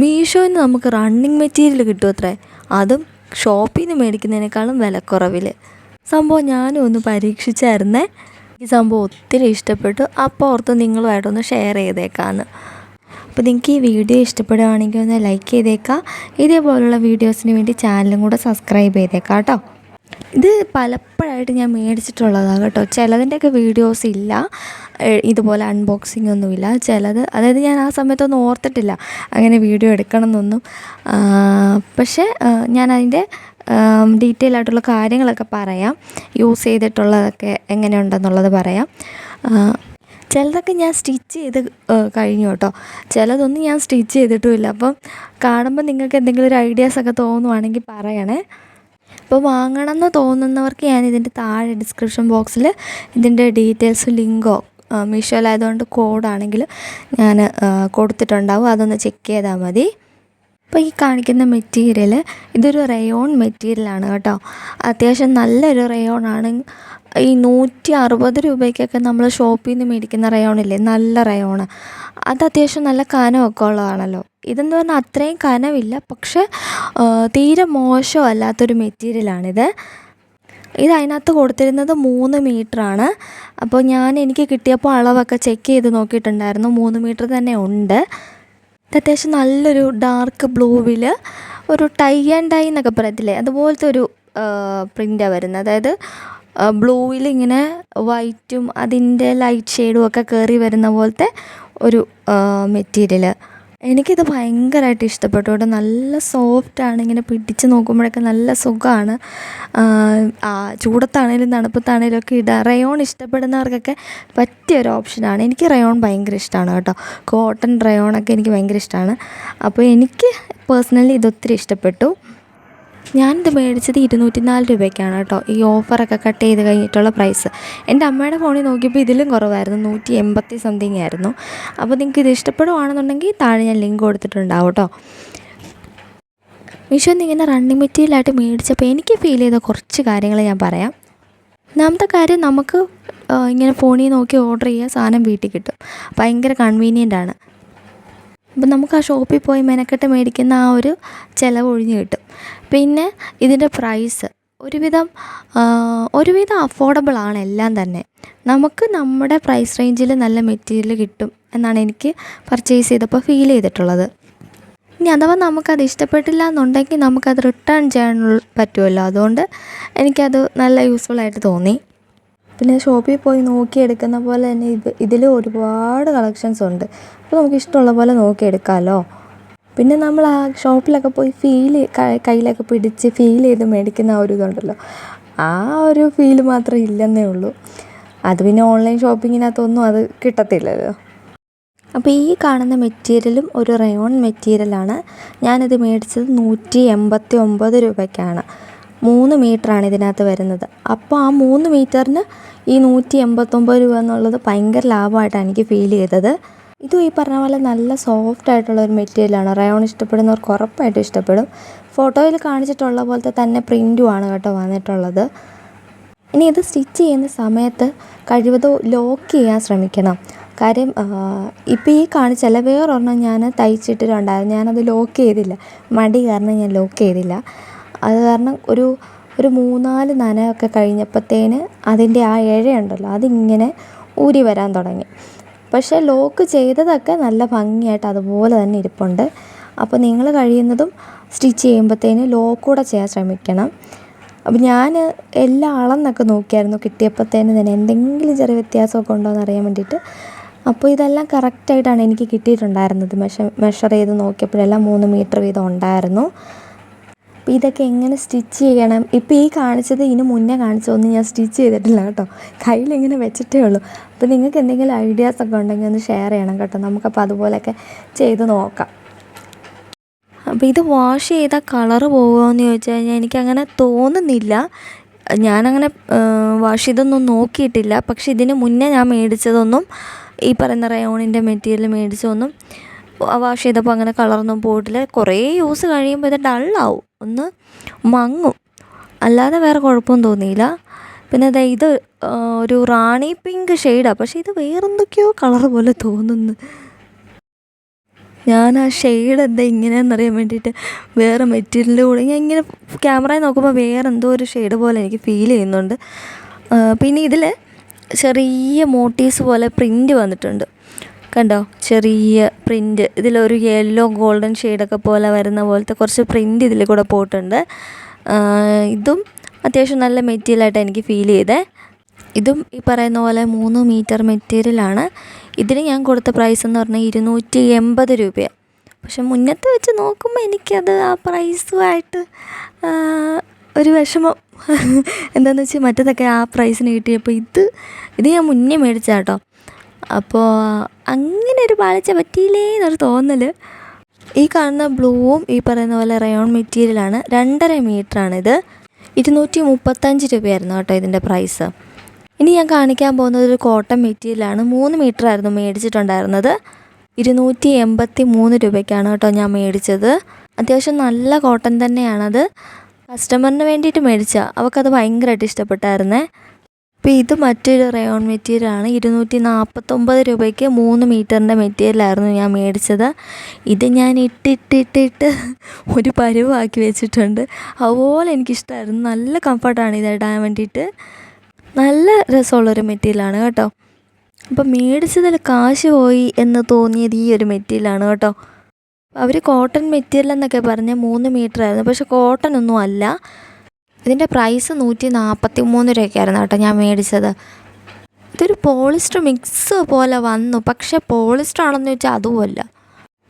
മീഷോയിൽ നിന്ന് നമുക്ക് running material കിട്ടും അത്രേ. അതും ഷോപ്പിൽ നിന്ന് മേടിക്കുന്നതിനേക്കാളും വിലക്കുറവിൽ സംഭവം ഞാനും ഒന്ന് പരീക്ഷിച്ചായിരുന്നേ. ഈ സംഭവം ഒത്തിരി ഇഷ്ടപ്പെട്ടു. അപ്പോൾ ഓർത്ത് നിങ്ങളുമായിട്ടൊന്ന് ഷെയർ ചെയ്തേക്കാമെന്ന് അപ്പോൾ നിങ്ങൾക്ക് ഈ വീഡിയോ ഇഷ്ടപ്പെടുകയാണെങ്കിൽ ഒന്ന് ലൈക്ക് ചെയ്തേക്കാം. ഇതേപോലുള്ള വീഡിയോസിന് വേണ്ടി ചാനലും കൂടെ സബ്സ്ക്രൈബ് ചെയ്തേക്കാം കേട്ടോ ഇത് പലപ്പോഴായിട്ട് ഞാൻ മേടിച്ചിട്ടുള്ളതാണ് കേട്ടോ. ചിലതിന്റെയൊക്കെ വീഡിയോസ് ഇല്ല. ഇതുപോലെ അൺബോക്സിംഗ് ഒന്നുമില്ല. ചിലത് അതായത് ഞാൻ ആ സമയത്തൊന്നും ഓർത്തിട്ടില്ല. അങ്ങനെ വീഡിയോ എടുക്കണം എന്നൊന്നും പക്ഷേ ഞാൻ അതിന്റെ ഡീറ്റെയിൽ ആയിട്ടുള്ള കാര്യങ്ങളൊക്കെ പറയാം. യൂസ് ചെയ്തിട്ടുള്ളതൊക്കെ എങ്ങനെയുണ്ടെന്നുള്ളത് പറയാം. ചിലതൊക്കെ ഞാൻ സ്റ്റിച്ച് ചെയ്ത് കഴിഞ്ഞു കേട്ടോ. ചിലതൊന്നും ഞാൻ സ്റ്റിച്ച് ചെയ്തിട്ടുമില്ല. അപ്പം കാണുമ്പോൾ നിങ്ങൾക്ക് എന്തെങ്കിലും ഒരു ഐഡിയാസൊക്കെ തോന്നുവാണെങ്കിൽ പറയണേ. അപ്പോൾ വാങ്ങണം എന്ന് തോന്നുന്നവർക്ക് ഞാൻ ഇതിന്റെ താഴെ ഡിസ്ക്രിപ്ഷൻ ബോക്സിൽ ഇതിന്റെ ഡീറ്റെയിൽസ് ലിങ്കോ മീഷോയിലായതുകൊണ്ട് കോഡാണെങ്കിൽ ഞാൻ കൊടുത്തിട്ടുണ്ടാവും. അതൊന്ന് ചെക്ക് ചെയ്താൽ മതി. അപ്പോൾ ഈ കാണിക്കുന്ന മെറ്റീരിയൽ ഇതൊരു റയോൺ മെറ്റീരിയലാണ് കേട്ടോ. അത്യാവശ്യം നല്ലൊരു റയോണാണ് ഈ നൂറ്റി അറുപത് രൂപയ്ക്കൊക്കെ നമ്മൾ ഷോപ്പിൽ നിന്ന് മേടിക്കുന്ന റയോണില്ലേ നല്ല റയോണ് അത് അത്യാവശ്യം നല്ല കനമൊക്കെ ഉള്ളതാണല്ലോ. ഇതെന്ന് പറഞ്ഞാൽ അത്രയും കനമില്ല. പക്ഷെ തീരെ തീരെ മോശമല്ലാത്തൊരു മെറ്റീരിയലാണിത് ഇത് അതിനകത്ത് കൊടുത്തിരുന്നത് മൂന്ന് മീറ്ററാണ് അപ്പോൾ ഞാൻ എനിക്ക് കിട്ടിയപ്പോൾ അളവൊക്കെ ചെക്ക് ചെയ്ത് നോക്കിയിട്ടുണ്ടായിരുന്നു. മൂന്ന് മീറ്റർ തന്നെ ഉണ്ട്. അത്യാവശ്യം നല്ലൊരു ഡാർക്ക് ബ്ലൂവിൽ ഒരു ടൈ ആൻഡ് ഡൈ എന്നൊക്കെ പറയത്തില്ലേ അതുപോലത്തെ ഒരു പ്രിന്റാണ് വരുന്നത്. അതായത് ബ്ലൂവിൽ ഇങ്ങനെ വൈറ്റും അതിന്റെ ലൈറ്റ് ഷെയ്ഡും ഒക്കെ കയറി വരുന്ന പോലത്തെ ഒരു മെറ്റീരിയൽ എനിക്കിത് ഭയങ്കരമായിട്ട് ഇഷ്ടപ്പെട്ടു കേട്ടോ. നല്ല സോഫ്റ്റാണ് ഇങ്ങനെ പിടിച്ച് നോക്കുമ്പോഴൊക്കെ നല്ല സുഖമാണ്. ചൂടത്താണേലും തണുപ്പത്താണേലും ഒക്കെ ഇടാം. റയോൺ ഇഷ്ടപ്പെടുന്നവർക്കൊക്കെ പറ്റിയ ഒരു ഓപ്ഷനാണ്. എനിക്ക് റയോൺ ഭയങ്കര ഇഷ്ടമാണ് കേട്ടോ. കോട്ടൺ റയോണൊക്കെ എനിക്ക് ഭയങ്കര ഇഷ്ടമാണ്. അപ്പോൾ എനിക്ക് പേഴ്സണലി ഇതൊത്തിരി ഇഷ്ടപ്പെട്ടു. ഞാനിത് മേടിച്ചത് ഇരുന്നൂറ്റി നാല് രൂപയ്ക്കാണ് കേട്ടോ. ഈ ഓഫറൊക്കെ കട്ട് ചെയ്ത് കഴിഞ്ഞിട്ടുള്ള പ്രൈസ് എന്റെ അമ്മയുടെ ഫോണിൽ നോക്കിയപ്പോൾ ഇതിലും കുറവായിരുന്നു. നൂറ്റി എൺപത്തി സംതിങ് ആയിരുന്നു. അപ്പോൾ നിങ്ങൾക്ക് ഇത് ഇഷ്ടപ്പെടുവാണെന്നുണ്ടെങ്കിൽ താഴെ ഞാൻ ലിങ്ക് കൊടുത്തിട്ടുണ്ടാവും കേട്ടോ. മീഷോന്ന് ഇങ്ങനെ റണ്ണിങ് മെറ്റീരിയലായിട്ട് മേടിച്ചപ്പോൾ എനിക്ക് ഫീൽ ചെയ്ത കുറച്ച് കാര്യങ്ങൾ ഞാൻ പറയാം. ഒന്നാമത്തെ കാര്യം നമുക്ക് ഇങ്ങനെ ഫോണിൽ നോക്കി ഓർഡർ ചെയ്യുക സാധനം വീട്ടിൽ കിട്ടും. ഭയങ്കര കൺവീനിയന്റ് ആണ്. അപ്പം നമുക്ക് ആ ഷോപ്പിൽ പോയി മെനക്കെട്ട് മേടിക്കുന്ന ആ ഒരു ചിലവ് ഒഴിഞ്ഞ് കിട്ടും. പിന്നെ ഇതിന്റെ പ്രൈസ് ഒരുവിധം ഒരുവിധം അഫോർഡബിൾ ആണ് എല്ലാം തന്നെ. നമുക്ക് നമ്മുടെ പ്രൈസ് റേഞ്ചിൽ നല്ല മെറ്റീരിയൽ കിട്ടും എന്നാണ് എനിക്ക് പർച്ചേസ് ചെയ്തപ്പോൾ ഫീൽ ചെയ്തിട്ടുള്ളത്. ഇനി അഥവാ നമുക്കത് ഇഷ്ടപ്പെട്ടില്ല എന്നുണ്ടെങ്കിൽ നമുക്കത് റിട്ടേൺ ചെയ്യാൻ പറ്റുമല്ലോ. അതുകൊണ്ട് എനിക്കത് നല്ല യൂസ്ഫുൾ ആയിട്ട് തോന്നി. പിന്നെ ഷോപ്പിൽ പോയി നോക്കിയെടുക്കുന്ന പോലെ തന്നെ ഇത് ഇതിൽ ഒരുപാട് കളക്ഷൻസ് ഉണ്ട്. അപ്പോൾ നമുക്ക് ഇഷ്ടമുള്ള പോലെ നോക്കിയെടുക്കാമല്ലോ പിന്നെ നമ്മൾ ആ ഷോപ്പിലൊക്കെ പോയി ഫീൽ കയ്യിലൊക്കെ പിടിച്ച് ഫീൽ ചെയ്ത് മേടിക്കുന്ന ആ ഒരു ഇതുണ്ടല്ലോ. ആ ഒരു ഫീൽ മാത്രം ഇല്ലെന്നേ ഉള്ളൂ. അത് പിന്നെ ഓൺലൈൻ ഷോപ്പിങ്ങിനകത്തൊന്നും അത് കിട്ടത്തില്ലല്ലോ. അപ്പോൾ ഈ കാണുന്ന മെറ്റീരിയലും ഒരു റയോൺ മെറ്റീരിയലാണ് ഞാനിത് മേടിച്ചത് നൂറ്റി എൺപത്തി ഒമ്പത് രൂപയ്ക്കാണ്. മൂന്ന് മീറ്ററാണ് ഇതിനകത്ത് വരുന്നത്. അപ്പോൾ ആ മൂന്ന് മീറ്ററിന് ഈ നൂറ്റി എൺപത്തൊമ്പത് രൂപ എന്നുള്ളത് ഭയങ്കര ലാഭമായിട്ടാണ് എനിക്ക് ഫീൽ ചെയ്തത്. ഇതും ഈ പറഞ്ഞ പോലെ നല്ല സോഫ്റ്റ് ആയിട്ടുള്ള ഒരു മെറ്റീരിയലാണ് റയോൺ ഇഷ്ടപ്പെടുന്നവർക്ക് ഉറപ്പായിട്ടും ഇഷ്ടപ്പെടും. ഫോട്ടോയിൽ കാണിച്ചിട്ടുള്ള പോലത്തെ തന്നെ പ്രിന്റുമാണ് കേട്ടോ വന്നിട്ടുള്ളത്. ഇനി ഇത് സ്റ്റിച്ച് ചെയ്യുന്ന സമയത്ത് കഴിവതും ലോക്ക് ചെയ്യാൻ ശ്രമിക്കണം. കാര്യം ഇപ്പോൾ ഈ കാണിച്ചല്ല വേറൊരെണ്ണം ഞാൻ തയ്ച്ചിട്ടിട്ടുണ്ടായിരുന്നു. ഞാനത് ലോക്ക് ചെയ്തില്ല. മടി കാരണം ഞാൻ ലോക്ക് ചെയ്തില്ല. അത് കാരണം ഒരു ഒരു മൂന്നാൽ നനയൊക്കെ കഴിഞ്ഞപ്പോഴത്തേന് അതിന്റെ ആ ഇഴയുണ്ടല്ലോ അതിങ്ങനെ ഊരി വരാൻ തുടങ്ങി. പക്ഷേ ലോക്ക് ചെയ്തതൊക്കെ നല്ല ഭംഗിയായിട്ട് അതുപോലെ തന്നെ ഇരിപ്പുണ്ട്. അപ്പോൾ നിങ്ങൾ കഴിയുന്നതും സ്റ്റിച്ച് ചെയ്യുമ്പോഴത്തേന് ലോക്ക് കൂടെ ചെയ്യാൻ ശ്രമിക്കണം. അപ്പോൾ ഞാൻ എല്ലാ അളന്നൊക്കെ നോക്കിയായിരുന്നു കിട്ടിയപ്പോഴത്തേന് തന്നെ എന്തെങ്കിലും ചെറിയ വ്യത്യാസമൊക്കെ ഉണ്ടോ എന്ന് അറിയാൻ വേണ്ടിയിട്ട്. അപ്പോൾ ഇതെല്ലാം കറക്റ്റായിട്ടാണ് എനിക്ക് കിട്ടിയിട്ടുണ്ടായിരുന്നത്. മെഷർ മെഷർ ചെയ്ത് നോക്കിയപ്പോഴെല്ലാം മൂന്ന് മീറ്റർ വീതം ഉണ്ടായിരുന്നു. അപ്പോൾ ഇതൊക്കെ എങ്ങനെ സ്റ്റിച്ച് ചെയ്യണം? ഇപ്പോൾ ഈ കാണിച്ചത് ഇതിന് മുന്നേ കാണിച്ചതൊന്നും ഞാൻ സ്റ്റിച്ച് ചെയ്തിട്ടില്ല കേട്ടോ. കയ്യിലിങ്ങനെ വെച്ചിട്ടേ ഉള്ളൂ. അപ്പോൾ നിങ്ങൾക്ക് എന്തെങ്കിലും ഐഡിയാസ് ഒക്കെ ഉണ്ടെങ്കിൽ ഒന്ന് ഷെയർ ചെയ്യണം കേട്ടോ. നമുക്കപ്പോൾ അതുപോലെയൊക്കെ ചെയ്ത് നോക്കാം. അപ്പോൾ ഇത് വാഷ് ചെയ്താൽ കളറ് പോകുമോയെന്ന് ചോദിച്ചു കഴിഞ്ഞാൽ എനിക്കങ്ങനെ തോന്നുന്നില്ല. ഞാനങ്ങനെ വാഷ് ചെയ്തൊന്നും നോക്കിയിട്ടില്ല. പക്ഷേ ഇതിന് മുന്നേ ഞാൻ മേടിച്ചതൊന്നും ഈ പറയുന്ന റയോണിന്റെ മെറ്റീരിയൽ മേടിച്ചതൊന്നും വാഷ് ചെയ്തപ്പോൾ അങ്ങനെ കളറൊന്നും പോയിട്ടില്ല. കുറേ യൂസ് കഴിയുമ്പോൾ ഇത് ഡള്ളാവും ഒന്ന് മങ്ങും. അല്ലാതെ വേറെ കുഴപ്പമൊന്നും തോന്നിയില്ല. പിന്നെ ദേ ഇത് ഒരു റാണി പിങ്ക് ഷെയ്ഡാണ് പക്ഷേ ഇത് വേറെന്തൊക്കെയോ കളർ പോലെ തോന്നുന്നു. ഞാൻ ആ ഷെയ്ഡ് എന്താ ഇങ്ങനെയെന്നറിയാൻ വേണ്ടിയിട്ട് വേറെ മെറ്റീരിയലിന്റെ കൂടെ ഞാൻ ഇങ്ങനെ ക്യാമറയിൽ നോക്കുമ്പോൾ വേറെ എന്തോ ഒരു ഷെയ്ഡ് പോലെ എനിക്ക് ഫീൽ ചെയ്യുന്നുണ്ട്. പിന്നെ ഇതിൽ ചെറിയ മോട്ടീവ്സ് പോലെ പ്രിന്റ് വന്നിട്ടുണ്ട്. കണ്ടോ? ചെറിയ പ്രിന്റ് ഇതിലൊരു യെല്ലോ ഗോൾഡൻ ഷെയ്ഡൊക്കെ പോലെ വരുന്ന പോലത്തെ കുറച്ച് പ്രിന്റ് ഇതിൽ കൂടെ പോയിട്ടുണ്ട്. ഇതും അത്യാവശ്യം നല്ല മെറ്റീരിയലായിട്ട് എനിക്ക് ഫീൽ ചെയ്തേ. ഇതും ഈ പറയുന്ന പോലെ മൂന്ന് മീറ്റർ മെറ്റീരിയലാണ് ഇതിന് ഞാൻ കൊടുത്ത പ്രൈസ് എന്ന് പറഞ്ഞാൽ ഇരുന്നൂറ്റി എൺപത് രൂപയാണ് പക്ഷെ മുന്നത്തെ വെച്ച് നോക്കുമ്പോൾ എനിക്കത് ആ പ്രൈസുമായിട്ട് ഒരു വിഷമം. എന്താണെന്ന് വെച്ചാൽ മറ്റേതൊക്കെ ആ പ്രൈസിന് കിട്ടിയപ്പോൾ ഇത് ഇത് ഞാൻ മുന്നേ മേടിച്ച കേട്ടോ അപ്പോൾ അങ്ങനെ ഒരു പാളിച്ച പറ്റിയില്ലേ എന്നൊരു തോന്നൽ ഈ കാണുന്ന ബ്ലൂവും ഈ പറയുന്ന പോലെ റയോൺ മെറ്റീരിയലാണ്. രണ്ടര മീറ്ററാണിത്. ഇരുന്നൂറ്റി മുപ്പത്തഞ്ച് രൂപയായിരുന്നു കേട്ടോ ഇതിന്റെ പ്രൈസ്. ഇനി ഞാൻ കാണിക്കാൻ പോകുന്നത് ഒരു കോട്ടൺ മെറ്റീരിയലാണ്. മൂന്ന് മീറ്റർ ആയിരുന്നു മേടിച്ചിട്ടുണ്ടായിരുന്നത്. ഇരുന്നൂറ്റി എൺപത്തി മൂന്ന് രൂപയ്ക്കാണ് കേട്ടോ ഞാൻ മേടിച്ചത്. അത്യാവശ്യം നല്ല കോട്ടൺ തന്നെയാണത്. കസ്റ്റമറിന് വേണ്ടിയിട്ട് മേടിച്ച അവൾക്കത് ഭയങ്കരമായിട്ട് ഇഷ്ടപ്പെട്ടായിരുന്നേ. അപ്പോൾ ഇത് മറ്റൊരു റയോൺ മെറ്റീരിയലാണ് ഇരുന്നൂറ്റി നാൽപ്പത്തൊമ്പത് രൂപയ്ക്ക് മൂന്ന് മീറ്ററിന്റെ മെറ്റീരിയലായിരുന്നു ഞാൻ മേടിച്ചത്. ഇത് ഞാൻ ഇട്ടിട്ടിട്ടിട്ട് ഒരു പരുവാക്കി വെച്ചിട്ടുണ്ട്. അതുപോലെ എനിക്കിഷ്ടമായിരുന്നു നല്ല കംഫർട്ടാണ് ഇടാൻ വേണ്ടിയിട്ട്. നല്ല രസമുള്ളൊരു മെറ്റീരിയലാണ് കേട്ടോ. അപ്പം മേടിച്ചതിൽ കാശ് പോയി എന്ന് തോന്നിയത് ഈ ഒരു മെറ്റീരിയലാണ് കേട്ടോ. അവർ കോട്ടൺ മെറ്റീരിയൽ എന്നൊക്കെ പറഞ്ഞ് മൂന്ന് മീറ്റർ ആയിരുന്നു. പക്ഷെ കോട്ടൺ ഒന്നും അല്ല. ഇതിന്റെ പ്രൈസ് നൂറ്റി നാൽപ്പത്തി മൂന്ന് രൂപയ്ക്കായിരുന്നു കേട്ടോ ഞാൻ മേടിച്ചത്. ഇതൊരു പോളിസ്റ്റർ മിക്സ് പോലെ വന്നു. പക്ഷേ പോളിസ്റ്റർ ആണെന്ന് വെച്ചാൽ അതുമല്ല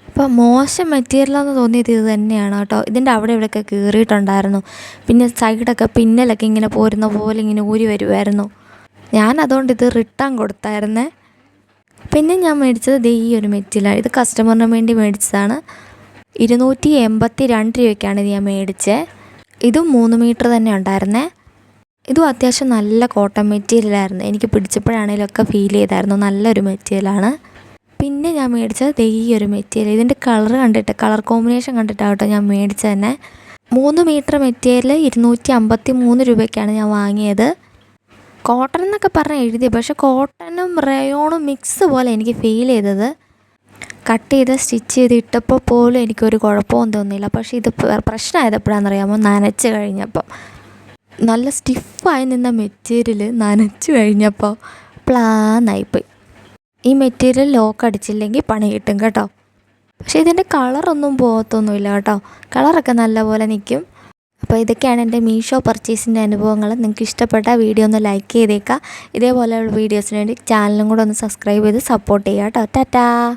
അപ്പോൾ മോശം മെറ്റീരിയൽ എന്ന് തോന്നിയത് ഇത് തന്നെയാണ് കേട്ടോ. ഇതിന്റെ അവിടെ ഇവിടെയൊക്കെ കീറിയിട്ടുണ്ടായിരുന്നു. പിന്നെ സൈഡൊക്കെ പിന്നലൊക്കെ ഇങ്ങനെ പോരുന്ന പോലെ ഇങ്ങനെ ഊരി വരുമായിരുന്നു ഞാൻ അതുകൊണ്ട് ഇത് റിട്ടേൺ കൊടുത്തായിരുന്നേ. പിന്നെ ഞാൻ മേടിച്ചത് ദേ ഈ ഒരു മെറ്റീരിയലാണ് ഇത് കസ്റ്റമറിന് വേണ്ടി മേടിച്ചതാണ്. ഇരുന്നൂറ്റി എൺപത്തി രണ്ട് രൂപയ്ക്കാണ് ഇത് ഞാൻ മേടിച്ചത് ഇതും മൂന്ന് മീറ്റർ തന്നെ ഉണ്ടായിരുന്നേ. ഇതും അത്യാവശ്യം നല്ല കോട്ടൺ മെറ്റീരിയലായിരുന്നു. എനിക്ക് പിടിച്ചപ്പോഴാണേലും ഒക്കെ ഫീൽ ചെയ്തായിരുന്നു. നല്ലൊരു മെറ്റീരിയലാണ്. പിന്നെ ഞാൻ മേടിച്ചത് ഈ ഒരു മെറ്റീരിയൽ. ഇതിന്റെ കളർ കണ്ടിട്ട് കളർ കോമ്പിനേഷൻ കണ്ടിട്ടാവട്ടെ ഞാൻ മേടിച്ചത് തന്നെ മൂന്ന് മീറ്റർ മെറ്റീരിയൽ ഇരുന്നൂറ്റി അമ്പത്തി മൂന്ന് രൂപയ്ക്കാണ് ഞാൻ വാങ്ങിയത്. കോട്ടൺ എന്നൊക്കെ പറഞ്ഞ് എഴുതി പക്ഷേ കോട്ടണും റയോണും മിക്സ് പോലെ എനിക്ക് ഫീൽ ചെയ്തത്. കട്ട് ചെയ്ത് സ്റ്റിച്ച് ചെയ്ത് ഇട്ടപ്പോൾ പോലും എനിക്കൊരു കുഴപ്പവും തോന്നിയില്ല. പക്ഷേ ഇത് പ്ര- പ്രശ്നമായത് എപ്പോഴാണെന്നറിയാമോ നനച്ച് കഴിഞ്ഞപ്പോൾ നല്ല സ്റ്റിഫായി നിന്ന മെറ്റീരിയൽ നനച്ച് കഴിഞ്ഞപ്പോൾ പ്ലാന്നായിപ്പോയി ഈ മെറ്റീരിയൽ ലോക്ക് അടിച്ചില്ലെങ്കിൽ പണി കിട്ടും കേട്ടോ. പക്ഷേ ഇതിന്റെ കളറൊന്നും പോകത്തൊന്നുമില്ല കേട്ടോ. കളറൊക്കെ നല്ലപോലെ നിൽക്കും. അപ്പോൾ ഇതൊക്കെയാണ് എന്റെ മീഷോ പർച്ചേസിന്റെ അനുഭവങ്ങൾ. നിങ്ങൾക്ക് ഇഷ്ടപ്പെട്ട വീഡിയോ ഒന്ന് ലൈക്ക് ചെയ്തേക്കുക. ഇതേപോലെയുള്ള വീഡിയോസിന് വേണ്ടി ചാനലും കൂടെ ഒന്ന് സബ്സ്ക്രൈബ് ചെയ്ത് സപ്പോർട്ട് ചെയ്യുക കേട്ടോ. ടാറ്റാ!